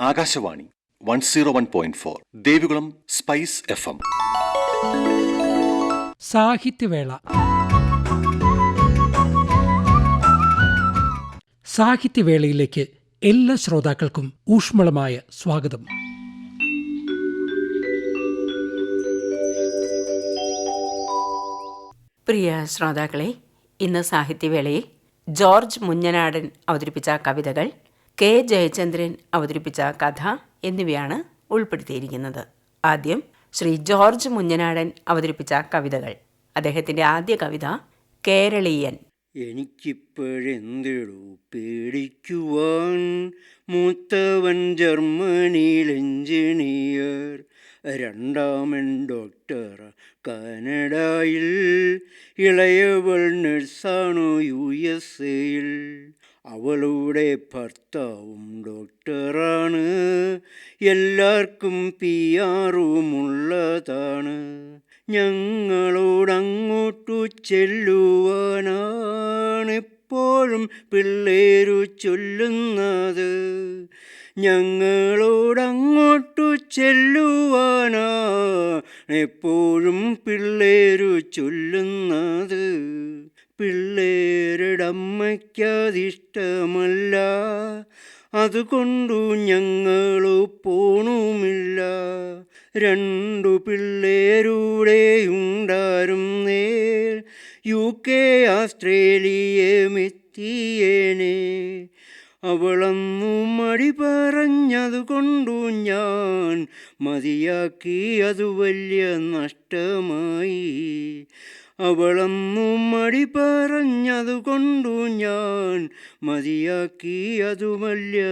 Akashvani one zero one point four Devikulam spice F M. Sahityavela. സാഹിത്യവേളയിലേക്ക് എല്ലാ ശ്രോതാക്കൾക്കും ഊഷ്മളമായ സ്വാഗതം. പ്രിയ ശ്രോതാക്കളെ ഇന്ന് സാഹിത്യവേളയിൽ ജോർജ് മുഞ്ഞനാടൻ അവതരിപ്പിച്ച കവിതകൾ കെ ജയചന്ദ്രൻ അവതരിപ്പിച്ച കഥ എന്നിവയാണ് ഉൾപ്പെടുത്തിയിരിക്കുന്നത്. ആദ്യം ശ്രീ ജോർജ് മുഞ്ഞനാടൻ അവതരിപ്പിച്ച കവിതകൾ. അദ്ദേഹത്തിന്റെ ആദ്യ കവിത കേരളീയൻ. എനിക്കിപ്പോഴെന്തിടൂ പേടിക്കുവാൻ മൂത്തവൻ ജർമ്മനിയിൽ എഞ്ചിനീയർ രണ്ടാമൻ ഡോക്ടർ കാനഡയിൽ ഇളയവൾ നഴ്സാണോ യു എസ് എയിൽ. അവളുടെ ഭർത്താവും ഡോക്ടറാണ്. എല്ലാവർക്കും പി ആറുമുള്ളതാണ്. ഞങ്ങളോടങ്ങോട്ടു ചെല്ലുവാനാണെപ്പോഴും പിള്ളേരു ചൊല്ലുന്നത്. ഞങ്ങളോടങ്ങോട്ടു ചെല്ലുവാനാണ് എപ്പോഴും പിള്ളേരു ചൊല്ലുന്നത്. പിള്ളേരുടെ അമ്മയ്ക്കതിഷ്ടമല്ല അതുകൊണ്ടു ഞങ്ങളു പോണുമില്ല. രണ്ടു പിള്ളേരുടെ ഉണ്ടായിരുന്നേ യു കെ ആസ്ട്രേലിയ മെത്തിയേനെ അവളന്നു മടി പറഞ്ഞതുകൊണ്ടു ഞാൻ മതിയാക്കി. അത് വലിയ നഷ്ടമായി. അവളന്നു മടി പറഞ്ഞതുകൊണ്ടു ഞാൻ മതിയാക്കി വലിയ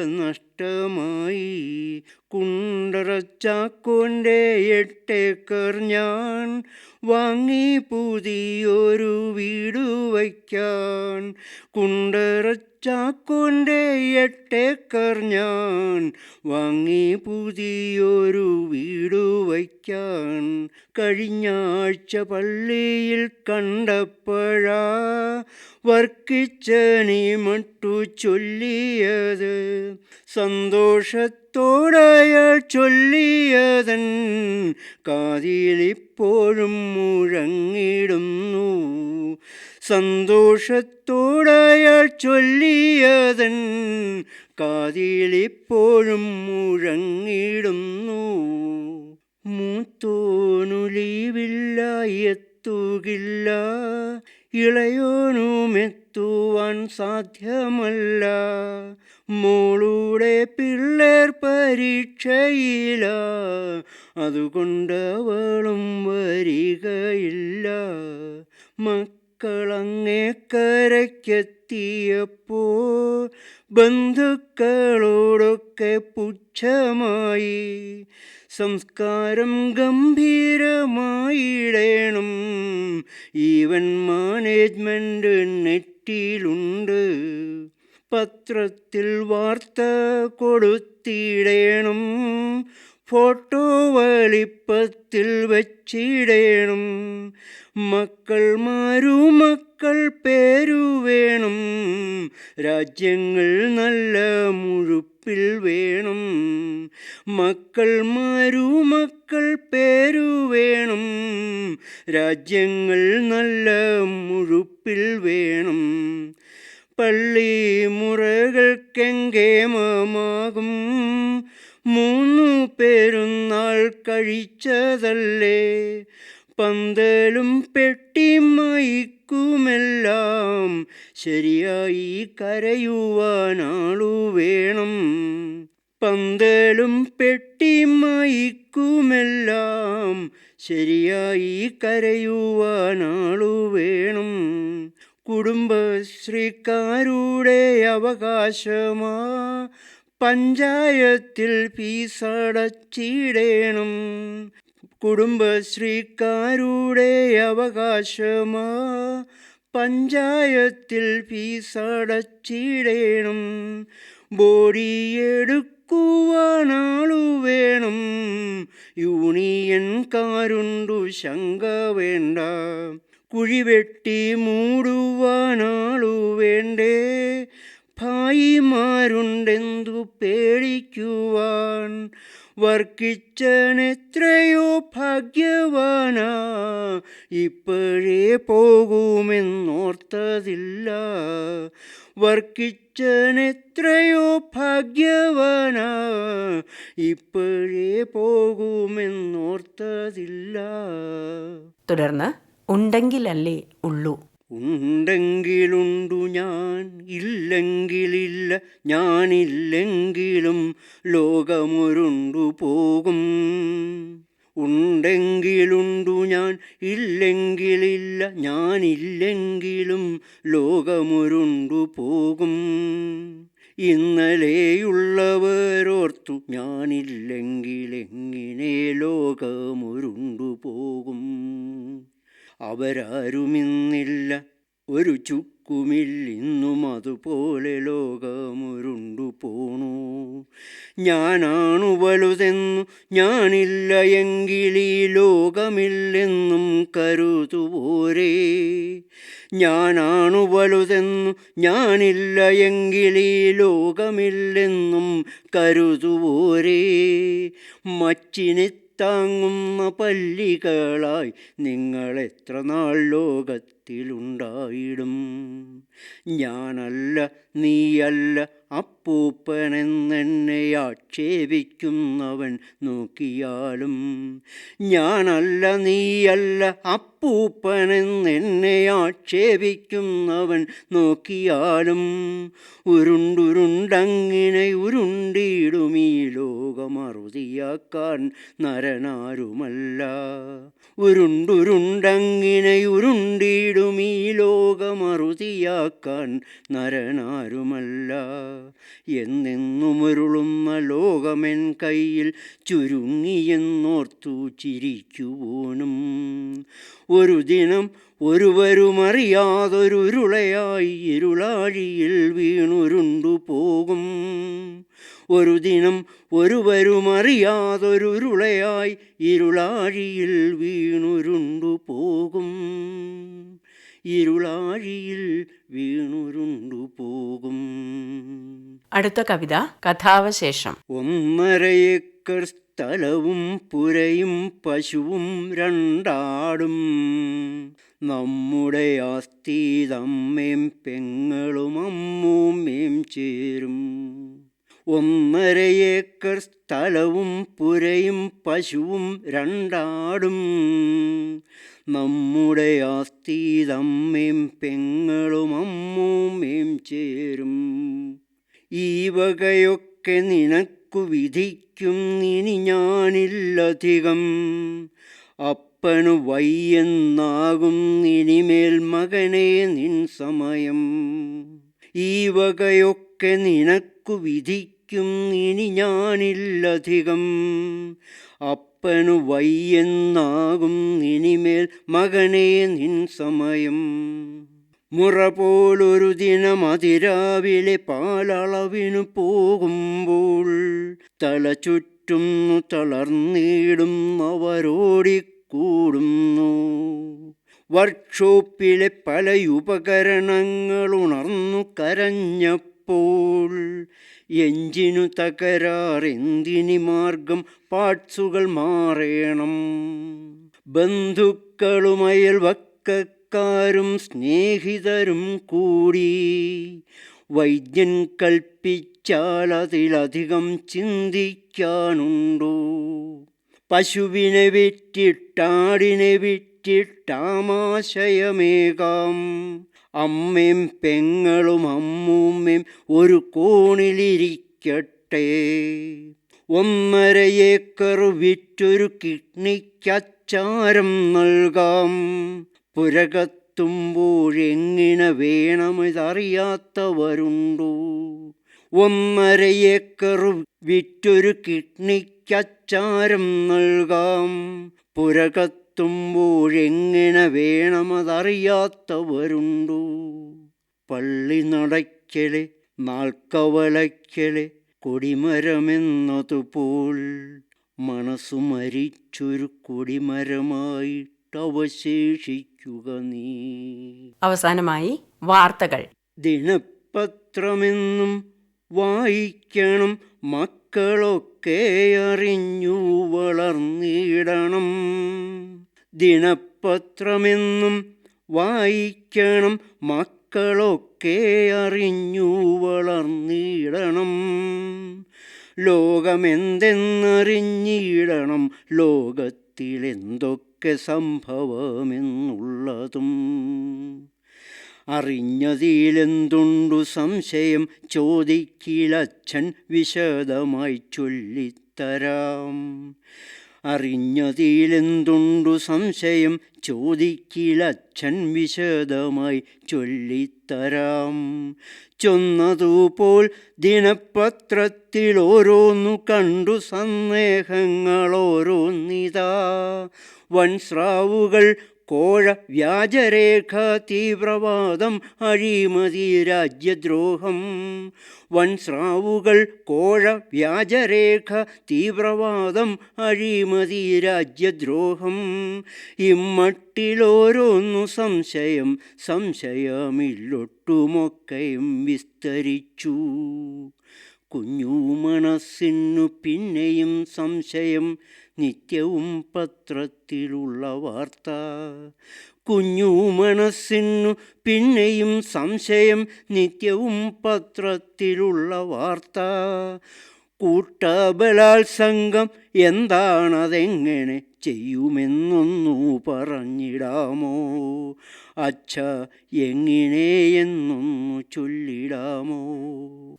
നഷ്ടമായി കുണ്ടറച്ചാക്കോന്റെ എട്ടേക്കർ ഞാൻ വാങ്ങി പുതിയൊരു വീട് വയ്ക്കാൻ. കുണ്ടറച്ചാക്കോന്റെ എട്ടേക്കർ ഞാൻ വാങ്ങി പുതിയൊരു വീട് വയ്ക്കാൻ. കഴിഞ്ഞ ആഴ്ച പള്ളിയിൽ കണ്ടപ്പോഴാ വർക്കിച്ചനി മട്ടു ചൊല്ലിയത് സന്തോഷത്തോടയ ചൊല്ലിയതൻ കാതിലിപ്പോഴും മുഴങ്ങിടുന്നു സന്തോഷത്തോടയ ചൊല്ലിയതൻ കാതിലിപ്പോഴും മുഴങ്ങിടുന്നു മൂത്തോനു ലീവില്ല എത്തുകില്ല ഇളയോനുമെത്തുവാൻ സാധ്യമല്ല. മോളുടെ പിള്ളേർ പരീക്ഷയില അതുകൊണ്ട് അവളും വരികയില്ല. മക്കളങ്ങേ കരയ്ക്കെത്തിയപ്പോ ബന്ധുക്കളോടൊക്കെ പുച്ഛമായി സംസ്കാരം ഗംഭീരമായിടേണം. ഈവൻ മാനേജ്മെന്റ് നെറ്റിലുണ്ട് പത്രത്തിൽ വാർത്ത കൊടുത്തിടേണം. ഫോട്ടോ വലിപ്പത്തിൽ വച്ചിടേണം. മക്കൾ മരുമക്കൾ പേരു വേണം. രാജ്യങ്ങൾ നല്ല മുഴുപ്പിൽ വേണം. മക്കൾ മരുമക്കൾ പേരു വേണം. രാജ്യങ്ങൾ നല്ല മുഴുപ്പിൽ വേണം. പള്ളി മുറകൾക്കെങ്കേമമാകും മൂന്നു പെരുന്നാൾ കഴിച്ചതല്ലേ? പന്തലും പെട്ടി പെട്ടിമയിക്കുമെല്ലാം ശരിയായി കരയുവാനാളു വേണം. പന്തലും പെട്ടിമയിക്കുമെല്ലാം ശരിയായി കരയുവാനാളു വേണം. കുടുംബശ്രീക്കാരുടെ അവകാശമാ പഞ്ചായത്തിൽ ഫീസടച്ചിടേണം കുടുംബശ്രീക്കാരുടെ അവകാശമാ പഞ്ചായത്തിൽ ഫീസടച്ചിടേണം ബോഡിയെടുക്കുവാനാളു വേണം. യൂണിയൻകാരുണ്ടു ശങ്ക വേണ്ട. കുഴിവെട്ടി മൂടുവാനാളു വേണ്ടേ. ഭായിമാരുണ്ടെന്തു പേടിക്കുവാൻ? വർക്കിച്ചനെത്രയോ ഭാഗ്യവാനാ. ഇപ്പോഴേ പോകുമെന്നോർത്തതില്ല. വർക്കിച്ചനെത്രയോ ഭാഗ്യവാനാ. ഇപ്പോഴേ പോകുമെന്നോർത്തതില്ല. തുടർന്ന് ഉണ്ടെങ്കിലല്ലേ ഉള്ളൂ. ഉണ്ടെങ്കിലുണ്ടു ഞാൻ ഇല്ലെങ്കിലില്ല ഞാനില്ലെങ്കിലും ലോകമൊരുണ്ടു പോകും. ഉണ്ടെങ്കിലുണ്ടു ഞാൻ ഇല്ലെങ്കിലില്ല ഞാനില്ലെങ്കിലും ലോകമൊരുണ്ടു പോകും. ഇന്നലെയുള്ളവരോർത്തു ഞാനില്ലെങ്കിലെങ്ങനെ ലോകമൊരുണ്ടു പോകും. അവരാരുമിന്നില്ല. ഒരു ചുക്കുമില്ലിന്നും അതുപോലെ ലോകമുരുണ്ടു പോണു. ഞാനാണു വലുതെന്നു ഞാനില്ല എങ്കിൽ ഈ ലോകമില്ലെന്നും കരുതുപോരേ ഞാനാണു വലുതെന്നു ഞാനില്ല എങ്കിൽ ഈ ലോകമില്ലെന്നും കരുതുപോരേ മച്ചിനെ താങ്ങുന്ന പല്ലികളായി നിങ്ങളെത്ര നാൾ ലോകത്തിലുണ്ടായിടും? ഞാനല്ല നീയല്ല അപ്പൂപ്പനെന്നെന്നെ ആക്ഷേപിക്കുന്നവൻ നോക്കിയാലും ഞാനല്ല നീയല്ല അപ്പൂപ്പനെന്നെ ആക്ഷേപിക്കുന്നവൻ നോക്കിയാലും ഉരുണ്ടുരുണ്ടങ്ങിനെ ഉരുണ്ടിടും ഈ ലോകമറുതിയാക്കാൻ നരനാരുമല്ല. ഉരുണ്ടുരുണ്ടങ്ങിനെ ഉരുണ്ടിടും ഈ ലോകമറുതിയാക്കാൻ നരനാരുമല്ല. എന്നെന്നും ഉരുളുന്ന ലോകമെൻ കയ്യിൽ ചുരുങ്ങിയെന്നോർത്തു ചിരിക്കുവോനും ഒരു ദിനം ഒരുവരുമറിയാതൊരുരുളയായി ഇരുളാഴിയിൽ വീണുരുണ്ടു പോകും ഒരു ദിനം ഒരുവരുമറിയാതൊരുരുളയായി ഇരുളാഴിയിൽ വീണുരുണ്ടു പോകും ഇരുളാഴിയിൽ വീണുരുണ്ടു പോകും. അടുത്ത കവിത കഥാവശേഷം. ഒന്നരയേക്കർ സ്ഥലവും പുരയും പശുവും രണ്ടാടും. നമ്മുടെ ആസ്തി തമ്മേം പെങ്ങളും അമ്മൂമ്മേം ചേരും. ഒന്നര ഏക്കർ സ്ഥലവും പുരയും പശുവും രണ്ടാടും. നമ്മുടെ ആസ്തി തമ്മേം പെങ്ങളും അമ്മൂമ്മയും ചേരും. ഈ വകയൊക്കെ നിനക്കു വിധിക്കും ഇനി ഞാനില്ലധികം. അപ്പനു വയ്യെന്നാകും ഇനിമേൽ മകനെ നിൻ സമയം. ഈ വകയൊക്കെ നിനക്കു വിധിക്കും ഇനി ഞാനില്ലധികം. അപ്പനു വയ്യെന്നാകും ഇനിമേൽ മകനെ നിൻ സമയം. മുറ പോലൊരു ദിനം അതിരാവിലെ പാലളവിനു പോകുമ്പോൾ തല ചുറ്റുന്നു തളർന്നിടുന്നവരോടിക്കൂടുന്നു വർക്ക്ഷോപ്പിലെ പല ഉപകരണങ്ങൾ ഉണർന്നു കരഞ്ഞപ്പോൾ എഞ്ചിനു തകരാറെന്തിനി മാർഗം? പാട്സുകൾ മാറേണം. ബന്ധുക്കളുമയൽ വക്കക്കാരും സ്നേഹിതരും കൂടി വൈദ്യൻ കൽപ്പിച്ചാൽ അതിലധികം ചിന്തിക്കാനുണ്ടോ? പശുവിനെ വിറ്റിട്ടാടിനെ വിറ്റിട്ടാമാശയമേകാം. അമ്മയും പെങ്ങളും അമ്മൂമ്മയും ഒരു കോണിലിരിക്കട്ടെ. ഒന്നര ഏക്കർ വിറ്റൊരു കിഡ്നിക്കച്ചാരം നൽകാം. പുരകത്തുമ്പോഴെങ്ങനെ വേണമിതറിയാത്തവരുണ്ടോ? ഒന്നര ഏക്കർ വിറ്റൊരു കിഡ്നിക്കച്ചാരം നൽകാം. പുരകത്തുമ്പോഴെങ്ങനെ വേണമതറിയാത്തവരുണ്ടോ? പള്ളി നടയ്ക്കലെ നാൾക്കവലയ്ക്കലെ കൊടിമരമെന്നതുപോൽ മനസ്സു മരിച്ചൊരു കൊടിമരമായിട്ടവശേഷിക്കുക നീ. അവസാനമായി വാർത്തകൾ. ദിനപത്രമെന്നും വായിക്കണം മക്കളൊക്കെ അറിഞ്ഞു വളർന്നിടണം. ദിനപത്രമെന്നും വായിക്കണം. മക്കളൊക്കെ അറിഞ്ഞു വളർന്നിടണം. ലോകമെന്തെന്നറിഞ്ഞിടണം. ലോകത്തിലെന്തൊക്കെ സംഭവമെന്നുള്ളതും. അറിഞ്ഞതിലെന്തുണ്ടു സംശയം? ചോദിക്കിലച്ഛൻ വിശദമായി ചൊല്ലിത്തരാം. അറിഞ്ഞതിലെന്തുണ്ടു സംശയം? ചോദിക്കിലച്ഛൻ വിശദമായി ചൊല്ലിത്തരാം. ചൊന്നതുപോൽ ദിനപത്രത്തിൽ ഓരോന്നു കണ്ടു സന്ദേഹങ്ങൾ ഓരോന്നിതാ വൻസ്രാവുകൾ കോഴ വ്യാജരേഖ തീവ്രവാദം അഴിമതി രാജ്യദ്രോഹം. വൻസ്രാവുകൾ കോഴ വ്യാജരേഖ തീവ്രവാദം അഴിമതി രാജ്യദ്രോഹം. ഇമ്മട്ടിലോരോന്നു സംശയം സംശയമില്ലൊട്ടുമൊക്കെയും വിസ്തരിച്ചു. കുഞ്ഞു മനസ്സിനു പിന്നെയും സംശയം നിത്യവും പത്രത്തിലുള്ള വാർത്ത. കുഞ്ഞു മനസ്സിനു പിന്നെയും സംശയം നിത്യവും പത്രത്തിലുള്ള വാർത്ത. കൂട്ടബലാത്സംഗം എന്താണതെങ്ങനെ ചെയ്യുമെന്നൊന്നു പറഞ്ഞിടാമോ? അച്ഛ എങ്ങനെയെന്നൊന്നു ചൊല്ലിടാമോ?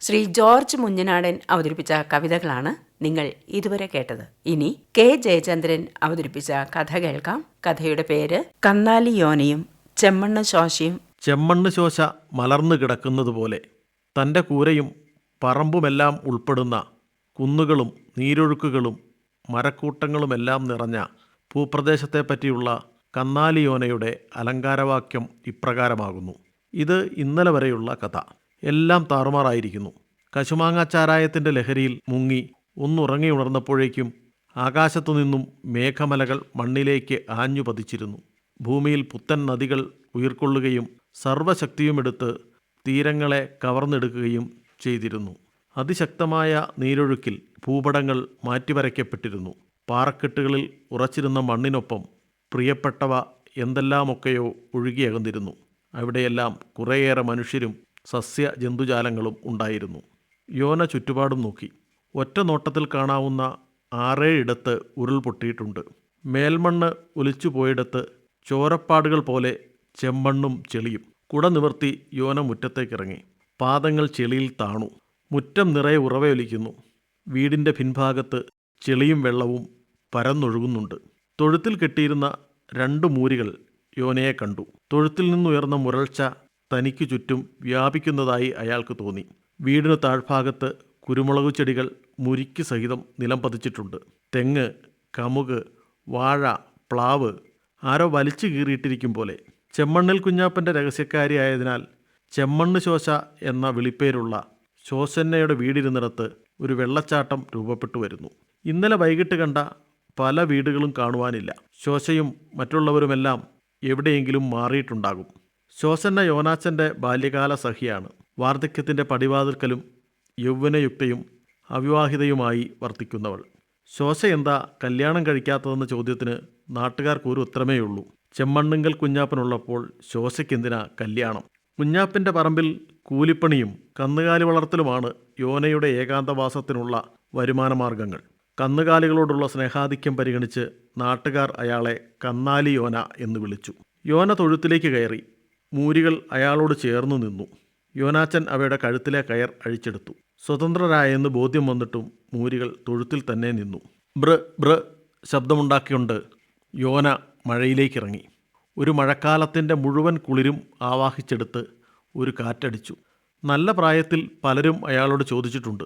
ശ്രീ ജോർജ് മുഞ്ഞനാടൻ അവതരിപ്പിച്ച കവിതകളാണ് നിങ്ങൾ ഇതുവരെ കേട്ടത്. ഇനി കെ ജയചന്ദ്രൻ അവതരിപ്പിച്ച കഥ കേൾക്കാം. കഥയുടെ പേര് കന്നാലി യോനയും ചെമ്മണ്ണ് ശോശയും. ചെമ്മണ്ണ് ശോശ മലർന്നു കിടക്കുന്നതുപോലെ തന്റെ കൂരയും പറമ്പുമെല്ലാം ഉൾപ്പെടുന്ന കുന്നുകളും നീരൊഴുക്കുകളും മരക്കൂട്ടങ്ങളുമെല്ലാം നിറഞ്ഞ ഭൂപ്രദേശത്തെപ്പറ്റിയുള്ള കന്നാലിയോനയുടെ അലങ്കാരവാക്യം ഇപ്രകാരമാകുന്നു. ഇത് ഇന്നലെ വരെയുള്ള കഥ. എല്ലാം താറുമാറായിരിക്കുന്നു. കശുമാങ്ങാച്ചാരായത്തിന്റെ ലഹരിയിൽ മുങ്ങി ഒന്നുറങ്ങി ഉണർന്നപ്പോഴേക്കും ആകാശത്തു നിന്നും മേഘമലകൾ മണ്ണിലേക്ക് ആഞ്ഞു പതിച്ചിരുന്നു. ഭൂമിയിൽ പുത്തൻ നദികൾ ഉയർക്കൊള്ളുകയും സർവശക്തിയുമെടുത്ത് തീരങ്ങളെ കവർന്നെടുക്കുകയും ചെയ്തിരുന്നു. അതിശക്തമായ നീരൊഴുക്കിൽ ഭൂപടങ്ങൾ മാറ്റിവരയ്ക്കപ്പെട്ടിരുന്നു. പാറക്കെട്ടുകളിൽ ഉറച്ചിരുന്ന മണ്ണിനൊപ്പം പ്രിയപ്പെട്ടവ എന്തെല്ലാമൊക്കെയോ ഒഴുകിയകന്നിരുന്നു. അവിടെയെല്ലാം കുറേയേറെ മനുഷ്യരും സസ്യ ജന്തുജാലങ്ങളും ഉണ്ടായിരുന്നു. യോന ചുറ്റുപാടും നോക്കി. ഒറ്റ നോട്ടത്തിൽ കാണാവുന്ന ആറേഴിടത്ത് ഉരുൾപൊട്ടിയിട്ടുണ്ട് മേൽമണ്ണ് ഒലിച്ചു പോയിടത്ത് ചോരപ്പാടുകൾ പോലെ ചെമ്മണ്ണും ചെളിയും. കുട നിവർത്തി യോന മുറ്റത്തേക്കിറങ്ങി. പാദങ്ങൾ ചെളിയിൽ താണു. മുറ്റം നിറയെ ഉറവയൊലിക്കുന്നു വീടിന്റെ പിൻഭാഗത്ത് ചെളിയും വെള്ളവും പരന്നൊഴുകുന്നുണ്ട്. തൊഴുത്തിൽ കെട്ടിയിരുന്ന രണ്ട് മൂരികൾ യോനയെ കണ്ടു. തൊഴുത്തിൽ നിന്നുയർന്ന മുരൾച്ച തനിക്ക് ചുറ്റും വ്യാപിക്കുന്നതായി അയാൾക്ക് തോന്നി. വീടിന് താഴ്ഭാഗത്ത് കുരുമുളക് ചെടികൾ മുരിക്ക് സഹിതം നിലം പതിച്ചിട്ടുണ്ട്. തെങ്ങ് കമുക് വാഴ പ്ലാവ് ആരോ വലിച്ചു കീറിയിട്ടിരിക്കും പോലെ. ചെമ്മണ്ണിൽ കുഞ്ഞാപ്പന്റെ രഹസ്യക്കാരിയായതിനാൽ ചെമ്മണ്ണ് ശോശ എന്ന വിളിപ്പേരുള്ള ശോശന്നയുടെ വീടിരുന്നിടത്ത് ഒരു വെള്ളച്ചാട്ടം രൂപപ്പെട്ടു വരുന്നു. ഇന്നലെ വൈകിട്ട് കണ്ട പല വീടുകളും കാണുവാനില്ല. ശോശയും മറ്റുള്ളവരുമെല്ലാം എവിടെയെങ്കിലും മാറിയിട്ടുണ്ടാകും. ശോശന്ന യോനാച്ചന്റെ ബാല്യകാല സഖിയാണ്. വാർദ്ധക്യത്തിന്റെ പടിവാതിൽക്കലും യൗവനയുക്തയും അവിവാഹിതയുമായി വർത്തിക്കുന്നവൾ. ശോശ എന്താ കല്യാണം കഴിക്കാത്തതെന്ന ചോദ്യത്തിന് നാട്ടുകാർക്ക് ഒരു ഉത്തരമേയുള്ളൂ ചെമ്മണ്ണുങ്കൽ കുഞ്ഞാപ്പനുള്ളപ്പോൾ ശോശയ്ക്കെന്തിനാ കല്യാണം? കുഞ്ഞാപ്പിന്റെ പറമ്പിൽ കൂലിപ്പണിയും കന്നുകാലി വളർത്തലുമാണ് യോനയുടെ ഏകാന്തവാസത്തിനുള്ള വരുമാനമാർഗങ്ങൾ. കന്നുകാലികളോടുള്ള സ്നേഹാധിക്യം പരിഗണിച്ച് നാട്ടുകാർ അയാളെ കന്നാലി യോന എന്ന് വിളിച്ചു. യോന തൊഴുത്തിലേക്ക് കയറി മൂരികൾ അയാളോട് ചേർന്നു നിന്നു. യോനാച്ചൻ അവയുടെ കഴുത്തിലെ കയർ അഴിച്ചെടുത്തു. സ്വതന്ത്രരായെന്ന് ബോധ്യം വന്നിട്ടും മൂരികൾ തൊഴുത്തിൽ തന്നെ നിന്നു. ബ്ര ബ്ര ശബ്ദമുണ്ടാക്കിയുണ്ട് യോന മഴയിലേക്കിറങ്ങി. ഒരു മഴക്കാലത്തിന്റെ മുഴുവൻ കുളിരും ആവാഹിച്ചെടുത്ത് ഒരു കാറ്റടിച്ചു. നല്ല പ്രായത്തിൽ പലരും അയാളോട് ചോദിച്ചിട്ടുണ്ട്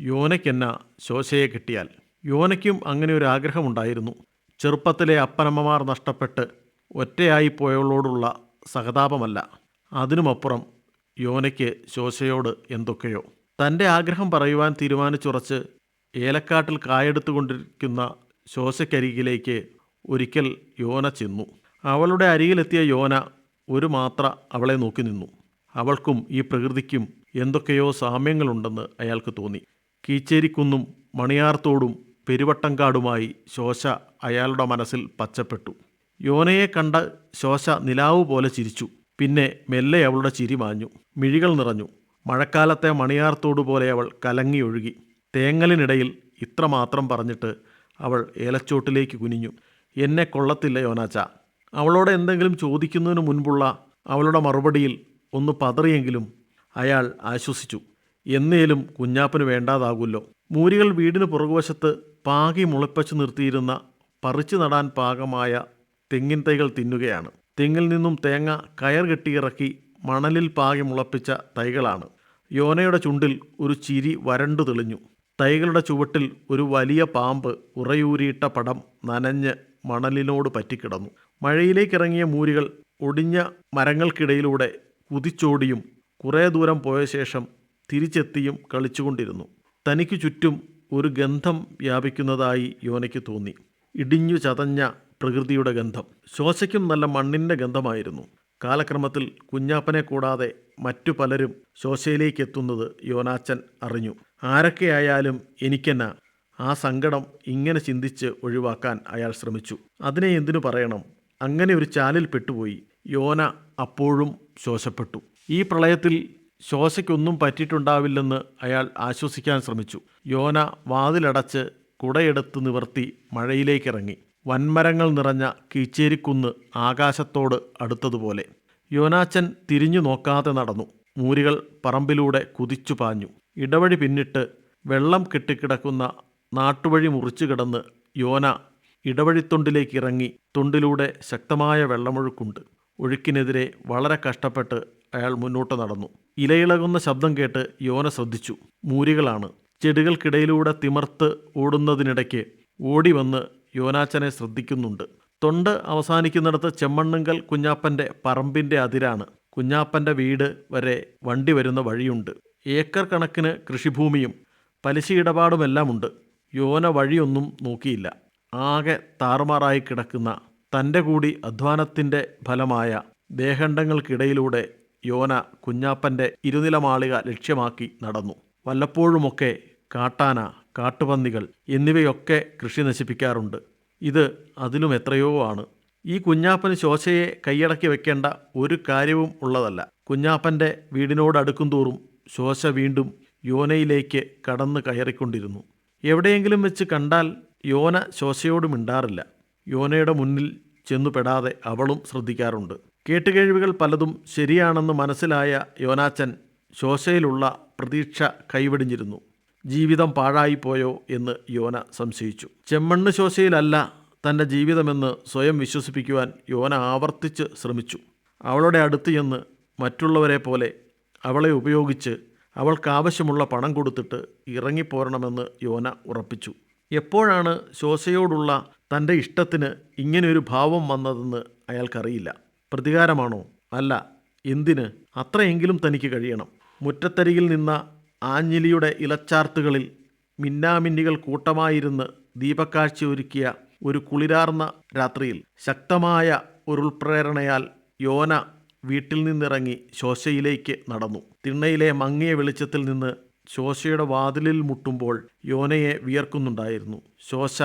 യോനയ്ക്കെന്ന ശോശയെ കിട്ടിയാൽ? യോനയ്ക്കും അങ്ങനെ ഒരു ആഗ്രഹമുണ്ടായിരുന്നു. ചെറുപ്പത്തിലെ അപ്പനമ്മമാർ നഷ്ടപ്പെട്ട് ഒറ്റയായി പോയവളോടുള്ള സഹതാപമല്ല. അതിനുമപ്പുറം യോനയ്ക്ക് ശോശയോട് എന്തൊക്കെയോ. തന്റെ ആഗ്രഹം പറയുവാൻ തീരുമാനിച്ചുറച്ച് ഏലക്കാട്ടിൽ കായെടുത്തുകൊണ്ടിരിക്കുന്ന ശോശക്കരികിലേക്ക് ഒരിക്കൽ യോന ചെന്നു. അവളുടെ അരികിലെത്തിയ യോന ഒരു മാത്ര അവളെ നോക്കി നിന്നു. അവൾക്കും ഈ പ്രകൃതിക്കും എന്തൊക്കെയോ സാമ്യങ്ങളുണ്ടെന്ന് അയാൾക്ക് തോന്നി. കീച്ചേരിക്കുന്നും മണിയാർത്തോടും പെരുവട്ടംകാടുമായി ശോശ അയാളുടെ മനസ്സിൽ പച്ചപ്പെട്ടു. യോനയെ കണ്ട ശോശ നിലാവ് പോലെ ചിരിച്ചു. പിന്നെ മെല്ലെ അവളുടെ ചിരി മാഞ്ഞു. മിഴികൾ നിറഞ്ഞു. മഴക്കാലത്തെ മണിയാർത്തോടു പോലെ അവൾ കലങ്ങി ഒഴുകി. തേങ്ങലിനിടയിൽ ഇത്രമാത്രം പറഞ്ഞിട്ട് അവൾ ഏലച്ചോട്ടിലേക്ക് കുനിഞ്ഞു. എന്നെ കൊള്ളത്തില്ല യോനാച്ച. അവളോട് എന്തെങ്കിലും ചോദിക്കുന്നതിന് മുൻപുള്ള അവളുടെ മറുപടിയിൽ ഒന്ന് പതറിയെങ്കിലും അയാൾ ആശ്വസിച്ചു. എന്നേലും കുഞ്ഞാപ്പന് വേണ്ടാതാകുമല്ലോ. മൂരികൾ വീടിന് പുറകുവശത്ത് പാകി മുളപ്പച്ചു നിർത്തിയിരുന്ന പറിച്ചു നടാൻ പാകമായ തെങ്ങിൻ തൈകൾ തിന്നുകയാണ്. തെങ്ങിൽ നിന്നും തേങ്ങ കയർ കെട്ടിയിറക്കി മണലിൽ പാകി മുളപ്പിച്ച തൈകളാണ്. യോനയുടെ ചുണ്ടിൽ ഒരു ചിരി വരണ്ടു തെളിഞ്ഞു. തൈകളുടെ ചുവട്ടിൽ ഒരു വലിയ പാമ്പ് ഉറയൂരിയിട്ട പടം നനഞ്ഞ് മണലിനോട് പറ്റിക്കിടന്നു. മഴയിലേക്കിറങ്ങിയ മൂരികൾ ഒടിഞ്ഞ മരങ്ങൾക്കിടയിലൂടെ കുതിച്ചോടിയും കുറേ ദൂരം പോയ ശേഷം തിരിച്ചെത്തിയും കളിച്ചുകൊണ്ടിരുന്നു. തനിക്ക് ചുറ്റും ഒരു ഗന്ധം വ്യാപിക്കുന്നതായി യോനയ്ക്ക് തോന്നി. ഇടിഞ്ഞു ചതഞ്ഞ പ്രകൃതിയുടെ ഗന്ധം. ശോശയ്ക്കും നല്ല മണ്ണിന്റെ ഗന്ധമായിരുന്നു. കാലക്രമത്തിൽ കുഞ്ഞാപ്പനെ കൂടാതെ മറ്റു പലരും ശോശയിലേക്കെത്തുന്നത് യോനാച്ചൻ അറിഞ്ഞു. ആരൊക്കെയായാലും എനിക്കെന്നാ ആ സങ്കടം ഇങ്ങനെ ചിന്തിച്ച് ഒഴിവാക്കാൻ അയാൾ ശ്രമിച്ചു. അതിനെ എന്തിനു പറയണം? അങ്ങനെ ഒരു ചാലിൽ പെട്ടുപോയി. യോന അപ്പോഴും ശോശപ്പെട്ടു ഈ പ്രളയത്തിൽ ശോശയ്ക്കൊന്നും പറ്റിയിട്ടുണ്ടാവില്ലെന്ന് അയാൾ ആശ്വസിക്കാൻ ശ്രമിച്ചു. യോന വാതിലടച്ച് കുടയെടുത്ത് നിവർത്തി മഴയിലേക്കിറങ്ങി. വൻമരങ്ങൾ നിറഞ്ഞ കീച്ചേരിക്കുന്ന് ആകാശത്തോട് അടുത്തതുപോലെ. യോനാച്ചൻ തിരിഞ്ഞു നോക്കാതെ നടന്നു. മൂരികൾ പറമ്പിലൂടെ കുതിച്ചു പാഞ്ഞു. ഇടവഴി പിന്നിട്ട് വെള്ളം കെട്ടിക്കിടക്കുന്ന നാട്ടുവഴി മുറിച്ചു കിടന്ന് യോന ഇടവഴിത്തൊണ്ടിലേക്ക് ഇറങ്ങി തൊണ്ടിലൂടെ ശക്തമായ വെള്ളമൊഴുക്കുണ്ട്. ഒഴുക്കിനെതിരെ വളരെ കഷ്ടപ്പെട്ട് അയാൾ മുന്നോട്ട് നടന്നു. ഇലയിളകുന്ന ശബ്ദം കേട്ട് യോന ശ്രദ്ധിച്ചു. മൂരികളാണ്. ചെടികൾക്കിടയിലൂടെ തിമർത്ത് ഓടുന്നതിനിടയ്ക്ക് ഓടി വന്ന് യോനാച്ചനെ ശ്രദ്ധിക്കുന്നുണ്ട്. തൊണ്ട് അവസാനിക്കുന്നിടത്ത് ചെമ്മണ്ണുങ്കൽ കുഞ്ഞാപ്പന്റെ പറമ്പിന്റെ അതിരാണ്. കുഞ്ഞാപ്പന്റെ വീട് വരെ വണ്ടി വരുന്ന വഴിയുണ്ട്. ഏക്കർ കണക്കിന് കൃഷിഭൂമിയും പലിശ ഇടപാടുമെല്ലാമുണ്ട്. യോന വഴിയൊന്നും നോക്കിയില്ല. ആകെ താറുമാറായി കിടക്കുന്ന തന്റെ കൂടി അധ്വാനത്തിന്റെ ഫലമായ ദേഹണ്ഡങ്ങൾക്കിടയിലൂടെ യോന കുഞ്ഞാപ്പന്റെ ഇരുനിലമാളിക ലക്ഷ്യമാക്കി നടന്നു. വല്ലപ്പോഴുമൊക്കെ കാട്ടാന കാട്ടുപന്നികൾ എന്നിവയൊക്കെ കൃഷി നശിപ്പിക്കാറുണ്ട്. ഇത് അതിലും എത്രയോ ആണ്. ഈ കുഞ്ഞാപ്പന് ശോശയെ കൈയടക്കി വെക്കേണ്ട ഒരു കാര്യവും ഉള്ളതല്ല. കുഞ്ഞാപ്പന്റെ വീടിനോട് അടുക്കും തോറും ശോശ വീണ്ടും യോനയിലേക്ക് കടന്നു കയറിക്കൊണ്ടിരുന്നു. എവിടെയെങ്കിലും വെച്ച് കണ്ടാൽ യോന ശോശയോട് മിണ്ടാറില്ല. യോനയുടെ മുന്നിൽ ചെന്നു പെടാതെ അവളും ശ്രദ്ധിക്കാറുണ്ട്. കേട്ടുകേഴ്വികൾ പലതും ശരിയാണെന്ന് മനസ്സിലായ യോനാച്ചൻ ശോശയിലുള്ള പ്രതീക്ഷ കൈവെടിഞ്ഞിരുന്നു. ജീവിതം പാഴായിപ്പോയോ എന്ന് യോന സംശയിച്ചു. ചെമ്മണ്ണ് ശോശയിലല്ല തന്റെ ജീവിതമെന്ന് സ്വയം വിശ്വസിപ്പിക്കുവാൻ യോന ആവർത്തിച്ച് ശ്രമിച്ചു. അവളുടെ അടുത്ത് ചെന്ന് മറ്റുള്ളവരെ പോലെ അവളെ ഉപയോഗിച്ച് അവൾക്കാവശ്യമുള്ള പണം കൊടുത്തിട്ട് ഇറങ്ങിപ്പോരണമെന്ന് യോന ഉറപ്പിച്ചു. എപ്പോഴാണ് ശോശയോടുള്ള തന്റെ ഇഷ്ടത്തിന് ഇങ്ങനെയൊരു ഭാവം വന്നതെന്ന് അയാൾക്കറിയില്ല. പ്രതികാരമാണോ? അല്ല. എന്തിന്? അത്രയെങ്കിലും തനിക്ക് കഴിയണം. മുറ്റത്തരിയിൽ നിന്ന ആഞ്ഞിലിയുടെ ഇലച്ചാർത്തുകളിൽ മിന്നാമിന്നികൾ കൂട്ടമായിരുന്ന് ദീപക്കാഴ്ച ഒരുക്കിയ ഒരു കുളിരാർന്ന രാത്രിയിൽ ശക്തമായ ഒരുൾപ്രേരണയാൽ യോന വീട്ടിൽ നിന്നിറങ്ങി ശോശയിലേക്ക് നടന്നു. തിണ്ണയിലെ മങ്ങിയ വെളിച്ചത്തിൽ നിന്ന് ശോശയുടെ വാതിലിൽ മുട്ടുമ്പോൾ യോനയെ വിയർക്കുന്നുണ്ടായിരുന്നു. ശോശ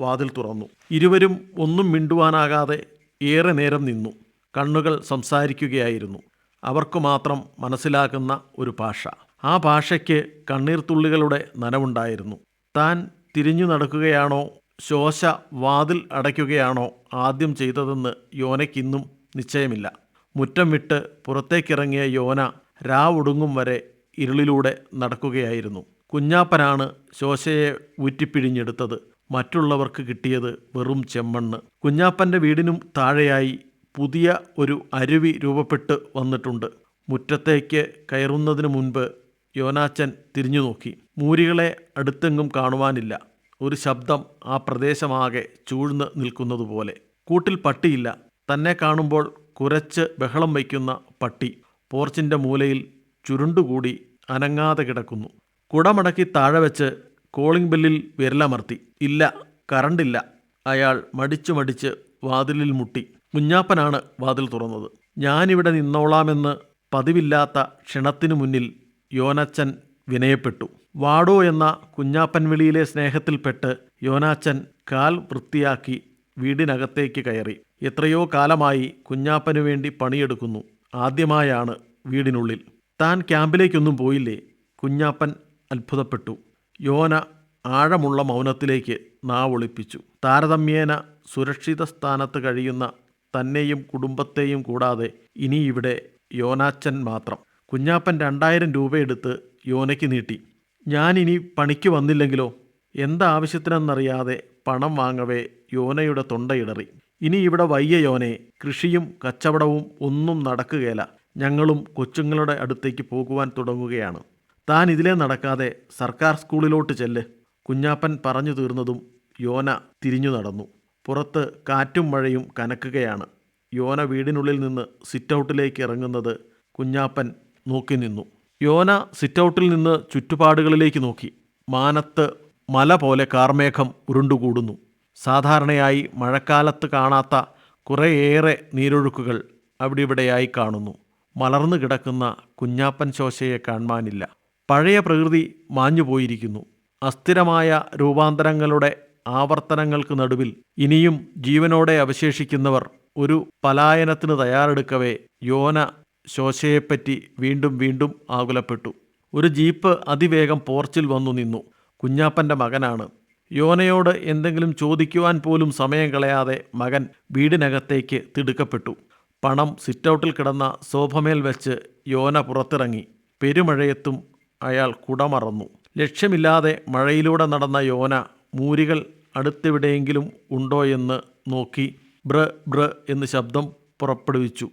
വാതിൽ തുറന്നു. ഇരുവരും ഒന്നും മിണ്ടുവാനാകാതെ ഏറെ നേരം നിന്നു. കണ്ണുകൾ സംസാരിക്കുകയായിരുന്നു. അവർക്ക് മാത്രം മനസ്സിലാകുന്ന ഒരു ഭാഷ. ആ ഭാഷയ്ക്ക് കണ്ണീർത്തുള്ളികളുടെ നനവുണ്ടായിരുന്നു. താൻ തിരിഞ്ഞു നടക്കുകയാണോ? ശോശ വാതിൽ അടയ്ക്കുകയാണോ ആദ്യം ചെയ്തതെന്ന് യോനയ്ക്കിന്നും നിശ്ചയമില്ല. മുറ്റം വിട്ട് പുറത്തേക്കിറങ്ങിയ യോന രാവൊടുങ്ങും വരെ ഇരുളിലൂടെ നടക്കുകയായിരുന്നു. കുഞ്ഞാപ്പനാണ് ശോശയെ ഊറ്റിപ്പിഴിഞ്ഞെടുത്തത്. മറ്റുള്ളവർക്ക് കിട്ടിയത് വെറും ചെമ്മണ്ണ്. കുഞ്ഞാപ്പന്റെ വീടിനും താഴെയായി പുതിയ ഒരു അരുവി രൂപപ്പെട്ട് വന്നിട്ടുണ്ട്. മുറ്റത്തേക്ക് കയറുന്നതിന് മുൻപ് യോനാച്ചൻ തിരിഞ്ഞു നോക്കി. മൂരികളെ അടുത്തെങ്ങും കാണുവാനില്ല. ഒരു ശബ്ദം ആ പ്രദേശമാകെ ചൂഴ്ന്ന് നിൽക്കുന്നതുപോലെ. കൂട്ടിൽ പട്ടിയില്ല. തന്നെ കാണുമ്പോൾ കുരച്ച് ബഹളം വയ്ക്കുന്ന പട്ടി പോർച്ചിന്റെ മൂലയിൽ ചുരുണ്ടുകൂടി അനങ്ങാതെ കിടക്കുന്നു. കുടമടക്കി താഴെ വെച്ച് കോളിംഗ് ബെല്ലിൽ വിരലമർത്തി. ഇല്ല കറണ്ടില്ല. അയാൾ മടിച്ചു മടിച്ച് വാതിലിൽ മുട്ടി. കുഞ്ഞാപ്പനാണ് വാതിൽ തുറന്നത്. ഞാനിവിടെ നിന്നോളാമെന്ന് പതിവില്ലാത്ത ക്ഷണത്തിനു മുന്നിൽ യോനച്ചൻ വിനയപ്പെട്ടു. വാടോ എന്ന കുഞ്ഞാപ്പൻ വിളിയിലെ സ്നേഹത്തിൽപ്പെട്ട് യോനാച്ചൻ കാൽ വൃത്തിയാക്കി വീടിനകത്തേക്ക് കയറി. എത്രയോ കാലമായി കുഞ്ഞാപ്പനു വേണ്ടി പണിയെടുക്കുന്നു. ആദ്യമായാണ് വീടിനുള്ളിൽ. താൻ ക്യാമ്പിലേക്കൊന്നും പോയില്ലേ? കുഞ്ഞാപ്പൻ അത്ഭുതപ്പെട്ടു. യോന ആഴമുള്ള മൗനത്തിലേക്ക് നാവൊളിപ്പിച്ചു. താരതമ്യേന സുരക്ഷിത സ്ഥാനത്ത് കഴിയുന്ന തന്നെയും കുടുംബത്തെയും കൂടാതെ ഇനി ഇവിടെ യോനാച്ചൻ മാത്രം. കുഞ്ഞാപ്പൻ രണ്ടായിരം രൂപയെടുത്ത് യോനയ്ക്ക് നീട്ടി. ഞാനിനി പണിക്ക് വന്നില്ലെങ്കിലോ? എന്താവശ്യത്തിനെന്നറിയാതെ പണം വാങ്ങവേ യോനയുടെ തൊണ്ടയിടറി. ഇനി ഇവിടെ വയ്യ യോനെ കൃഷിയും കച്ചവടവും ഒന്നും നടക്കുകയില്ല. ഞങ്ങളും കൊച്ചുങ്ങളുടെ അടുത്തേക്ക് പോകുവാൻ തുടങ്ങുകയാണ്. താൻ ഇതിലേ നടക്കാതെ സർക്കാർ സ്കൂളിലോട്ട് ചെല്ല്. കുഞ്ഞാപ്പൻ പറഞ്ഞു തീർന്നതും യോന തിരിഞ്ഞു നടന്നു. പുറത്ത് കാറ്റും മഴയും കനക്കുകയാണ്. യോന വീടിനുള്ളിൽ നിന്ന് സിറ്റൗട്ടിലേക്ക് ഇറങ്ങുന്നത് കുഞ്ഞാപ്പൻ നോക്കി നിന്നു. യോന സിറ്റൗട്ടിൽ നിന്ന് ചുറ്റുപാടുകളിലേക്ക് നോക്കി. മാനത്ത് മല പോലെ കാർമേഘം ഉരുണ്ടുകൂടുന്നു. സാധാരണയായി മഴക്കാലത്ത് കാണാത്ത കുറേയേറെ നീരൊഴുക്കുകൾ അവിടെ ഇവിടെയായി കാണുന്നു. മലർന്നു കിടക്കുന്ന കുഞ്ഞാപ്പൻ ശോശയെ കാണുവാനില്ല. പഴയ പ്രകൃതി മാഞ്ഞുപോയിരിക്കുന്നു അസ്ഥിരമായ രൂപാന്തരങ്ങളുടെ ആവർത്തനങ്ങൾക്ക് നടുവിൽ ഇനിയും ജീവനോടെ അവശേഷിക്കുന്നവർ ഒരു പലായനത്തിന് തയ്യാറെടുക്കവേ യോന ശോശയെപ്പറ്റി വീണ്ടും വീണ്ടും ആകുലപ്പെട്ടു. ഒരു ജീപ്പ് അതിവേഗം പോർച്ചിൽ വന്നു നിന്നു. കുഞ്ഞാപ്പന്റെ മകനാണ്. യോനയോട് എന്തെങ്കിലും ചോദിക്കുവാൻ പോലും സമയം കളയാതെ മകൻ വീടിനകത്തേക്ക് തിടുക്കപ്പെട്ടു. പണം സിറ്റൗട്ടിൽ കിടന്ന സോഫമേൽ വെച്ച് യോന പുറത്തിറങ്ങി. പെരുമഴയത്തും അയാൾ കുടമറന്നു. ലക്ഷ്യമില്ലാതെ മഴയിലൂടെ നടന്ന യോന മൂരികൾ അടുത്തെവിടെയെങ്കിലും ഉണ്ടോ എന്ന് നോക്കി ബ്ര ബ്ര എന്ന് ശബ്ദം പുറപ്പെടുവിച്ചു.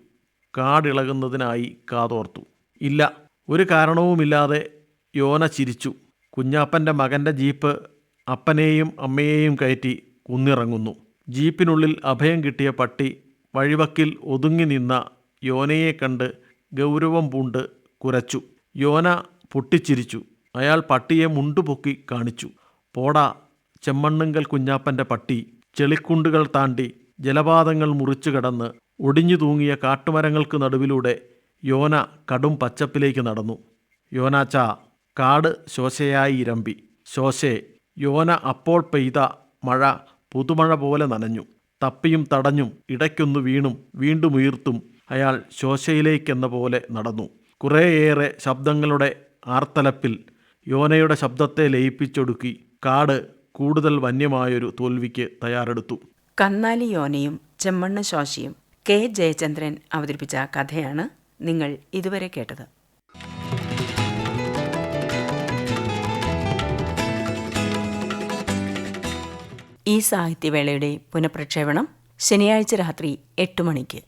കാടിളകുന്നതിനായി കാതോർത്തു. ഇല്ല ഒരു കാരണവുമില്ലാതെ യോന ചിരിച്ചു. കുഞ്ഞാപ്പന്റെ മകന്റെ ജീപ്പ് അപ്പനെയും അമ്മയെയും കയറ്റി കുന്നിറങ്ങുന്നു. ജീപ്പിനുള്ളിൽ അഭയം കിട്ടിയ പട്ടി വഴിവക്കിൽ ഒതുങ്ങി നിന്ന യോനയെ കണ്ട് ഗൗരവം പൂണ്ട് കുരച്ചു. യോന പൊട്ടിച്ചിരിച്ചു. അയാൾ പട്ടിയെ മുണ്ടുപൊക്കി കാണിച്ചു. പോടാ ചെമ്മണ്ണുങ്കൽ കുഞ്ഞാപ്പന്റെ പട്ടി. ചെളിക്കുണ്ടുകൾ താണ്ടി ജലപാതങ്ങൾ മുറിച്ചു കടന്ന് ഒടിഞ്ഞു തൂങ്ങിയ കാട്ടുമരങ്ങൾക്ക് നടുവിലൂടെ യോന കടും പച്ചപ്പിലേക്ക് നടന്നു. യോനാച്ച കാട് ശോശയായി ഇരമ്പി ശോശേ യോന അപ്പോൾ പെയ്ത മഴ പുതുമഴ പോലെ നനഞ്ഞു. തപ്പിയും തടഞ്ഞും ഇടയ്ക്കൊന്നു വീണും വീണ്ടും ഉയർത്തും അയാൾ ശോശയിലേക്കെന്ന പോലെ നടന്നു. കുറേയേറെ ശബ്ദങ്ങളുടെ ആർത്തലപ്പിൽ യോനയുടെ ശബ്ദത്തെ ലയിപ്പിച്ചൊടുക്കി കാട് കൂടുതൽ വന്യമായൊരു തോൽവിക്ക് തയ്യാറെടുത്തു. കന്നാലി യോനയും ചെമ്മണ്ണ ശോശിയും കെ ജയചന്ദ്രൻ അവതരിപ്പിച്ച കഥയാണ് നിങ്ങൾ ഇതുവരെ കേട്ടത്. ഈ സാഹിത്യവേളയുടെ പുനഃപ്രക്ഷേപണം ശനിയാഴ്ച രാത്രി എട്ട് മണിക്ക്.